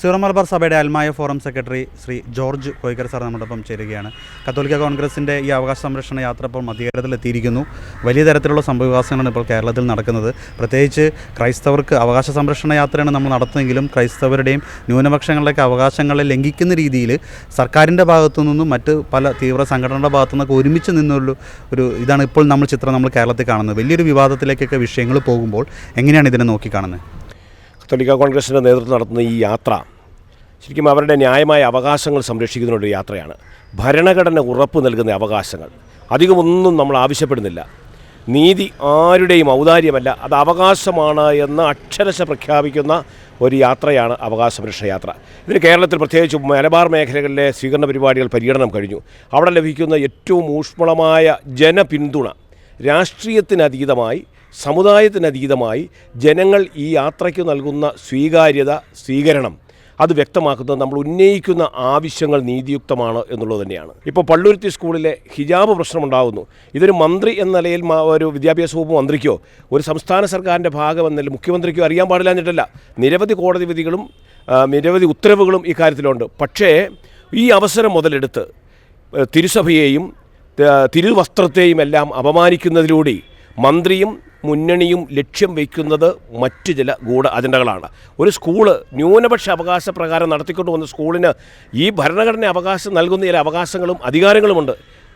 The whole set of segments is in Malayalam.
സീറോ മലബാർ സഭയുടെ അൽമായ forum secretary Shri George Koikkar sir നമ്മോടൊപ്പം ചേരുകയാണ്. കത്തോലിക്ക കോൺഗ്രസിന്റെ ഈ അവകാശ സംരക്ഷണ യാത്ര ഇപ്പോൾ മധ്യകേരളത്തിലെത്തിയിരിക്കുന്നു വലിയ തരത്തിലുള്ള സംഭവവികാസങ്ങളാണ് ഇപ്പോൾ കേരളത്തിൽ നടക്കുന്നത്. പ്രത്യേകിച്ച് ക്രൈസ്തവർക്ക് അവകാശ സംരക്ഷണ യാത്രയാണ് നമ്മൾ നടത്തുന്നതെങ്കിലും ക്രൈസ്തവരുടെയും ന്യൂനപക്ഷങ്ങളുടെയൊക്കെ അവകാശങ്ങളെ ലംഘിക്കുന്ന രീതിയിൽ സർക്കാരിന്റെ ഭാഗത്തു നിന്നും മറ്റ് പല തീവ്ര സംഘടനയുടെ ഭാഗത്തു നിന്നൊക്കെ ഒരുമിച്ച് നിന്നുള്ള ഒരു ഇതാണ് ഇപ്പോൾ നമ്മൾ ചിത്രം നമ്മൾ കേരളത്തിൽ കാണുന്നത്. വലിയൊരു വിവാദത്തിലേക്കൊക്കെ വിഷയങ്ങൾ പോകുമ്പോൾ എങ്ങനെയാണ് ഇതിനെ നോക്കിക്കാണുന്നത്? കത്തോലിക്ക കോൺഗ്രസിന്റെ നേതൃത്വം നടത്തുന്ന ഈ യാത്ര ശരിക്കും അവരുടെ ന്യായമായ അവകാശങ്ങൾ സംരക്ഷിക്കുന്നതിനൊരു യാത്രയാണ്. ഭരണഘടന ഉറപ്പ് നൽകുന്ന അവകാശങ്ങൾ. അധികമൊന്നും നമ്മൾ ആവശ്യപ്പെടുന്നില്ല. നീതി ആരുടെയും ഔദാര്യമല്ല. അത് അവകാശമാണ് എന്ന് അക്ഷരശ പ്രഖ്യാപിക്കുന്ന ഒരു യാത്രയാണ് അവകാശ സംരക്ഷണ യാത്ര. ഇതിന് കേരളത്തിൽ പ്രത്യേകിച്ച് മലബാർ മേഖലകളിലെ സ്വീകരണ പരിപാടികൾ പര്യടനം കഴിഞ്ഞു. അവിടെ ലഭിക്കുന്ന ഏറ്റവും ഊഷ്മളമായ ജനപിന്തുണ രാഷ്ട്രീയത്തിനതീതമായി സമുദായത്തിനതീതമായി ജനങ്ങൾ ഈ യാത്രയ്ക്ക് നൽകുന്ന സ്വീകാര്യത സ്വീകരണം അത് വ്യക്തമാക്കുന്നത് നമ്മൾ ഉന്നയിക്കുന്ന ആവശ്യങ്ങൾ നീതിയുക്തമാണ് എന്നുള്ളത് തന്നെയാണ്. ഇപ്പോൾ പള്ളുരുത്തി സ്കൂളിലെ ഹിജാബ് പ്രശ്നമുണ്ടാകുന്നു. ഇതൊരു മന്ത്രി എന്ന നിലയിൽ ഒരു വിദ്യാഭ്യാസ വകുപ്പ് മന്ത്രിക്കോ ഒരു സംസ്ഥാന സർക്കാരിന്റെ ഭാഗമെന്നല്ല മുഖ്യമന്ത്രിക്കോ അറിയാൻ പാടില്ല എന്നിട്ടല്ല നിരവധി കോടതി വിധികളും നിരവധി ഉത്തരവുകളും ഇക്കാര്യത്തിലുണ്ട് പക്ഷേ ഈ അവസരം മുതലെടുത്ത് തിരുസഭയെയും തിരുവസ്ത്രത്തെയും എല്ലാം അപമാനിക്കുന്നതിലൂടെ മന്ത്രിയും മുന്നണിയും ലക്ഷ്യം വയ്ക്കുന്നത് മറ്റു ചില ഗൂഢ അജണ്ടകളാണ്. ഒരു സ്കൂൾ ന്യൂനപക്ഷ അവകാശ പ്രകാരം നടത്തിക്കൊണ്ടു വന്ന സ്കൂളിന് ഈ ഭരണഘടന അവകാശം നൽകുന്ന ചില അവകാശങ്ങളും അധികാരങ്ങളുമുണ്ട്.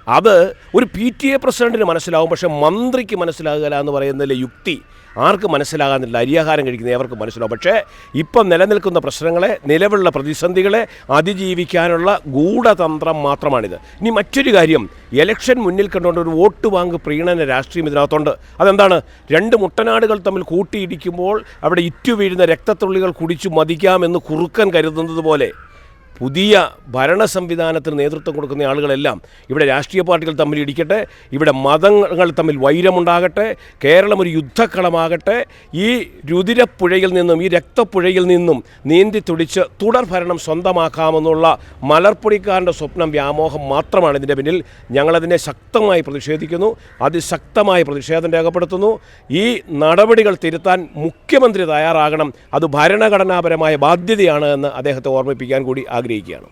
അത് ഒരു പി ടി എ പ്രസിഡന്റിന് മനസ്സിലാവും പക്ഷേ മന്ത്രിക്ക് മനസ്സിലാകില്ല എന്ന് പറയുന്നതിലെ യുക്തി ആർക്ക് മനസ്സിലാകാനില്ല അരിയാഹാരം കഴിക്കുന്ന ഏവർക്ക് മനസ്സിലാവും. പക്ഷേ ഇപ്പം നിലനിൽക്കുന്ന പ്രശ്നങ്ങളെ നിലവിലുള്ള പ്രതിസന്ധികളെ അതിജീവിക്കാനുള്ള ഗൂഢതന്ത്രം മാത്രമാണിത്. ഇനി മറ്റൊരു കാര്യം ഇലക്ഷൻ മുന്നിൽ കണ്ടുകൊണ്ട് ഒരു വോട്ട് ബാങ്ക് പ്രീണന രാഷ്ട്രീയം ഇതിനകത്തുണ്ട്. അതെന്താണ്? രണ്ട് മുട്ടനാടുകൾ തമ്മിൽ കൂട്ടിയിടിക്കുമ്പോൾ അവിടെ ഇറ്റു വീഴുന്ന രക്തത്തുള്ളികൾ കുടിച്ചു മതിക്കാമെന്ന് കുറുക്കൻ കരുതുന്നത് പോലെ. പുതിയ ഭരണ സംവിധാനത്തിന് നേതൃത്വം കൊടുക്കുന്ന ആളുകളെല്ലാം ഇവിടെ രാഷ്ട്രീയ പാർട്ടികൾ തമ്മിൽ ഇടിക്കട്ടെ ഇവിടെ മതങ്ങൾ തമ്മിൽ വൈരമുണ്ടാകട്ടെ കേരളം ഒരു യുദ്ധക്കളമാകട്ടെ ഈ രുതിരപ്പുഴയിൽ നിന്നും ഈ രക്തപ്പുഴയിൽ നിന്നും നീന്തി തുടിച്ച് തുടർ ഭരണം സ്വന്തമാക്കാമെന്നുള്ള മലർപ്പൊടിക്കാരന്റെ സ്വപ്നം വ്യാമോഹം മാത്രമാണ് ഇതിന്റെ പിന്നിൽ. ഞങ്ങളതിനെ ശക്തമായി പ്രതിഷേധിക്കുന്നു അതിശക്തമായി പ്രതിഷേധം രേഖപ്പെടുത്തുന്നു. ഈ നടപടികൾ തിരുത്താൻ മുഖ്യമന്ത്രി തയ്യാറാകണം അത് ഭരണഘടനാപരമായ ബാധ്യതയാണ് എന്ന് അദ്ദേഹത്തെ ഓർമ്മിപ്പിക്കാൻ കൂടി ആഗ്രഹിക്കുകയാണ്.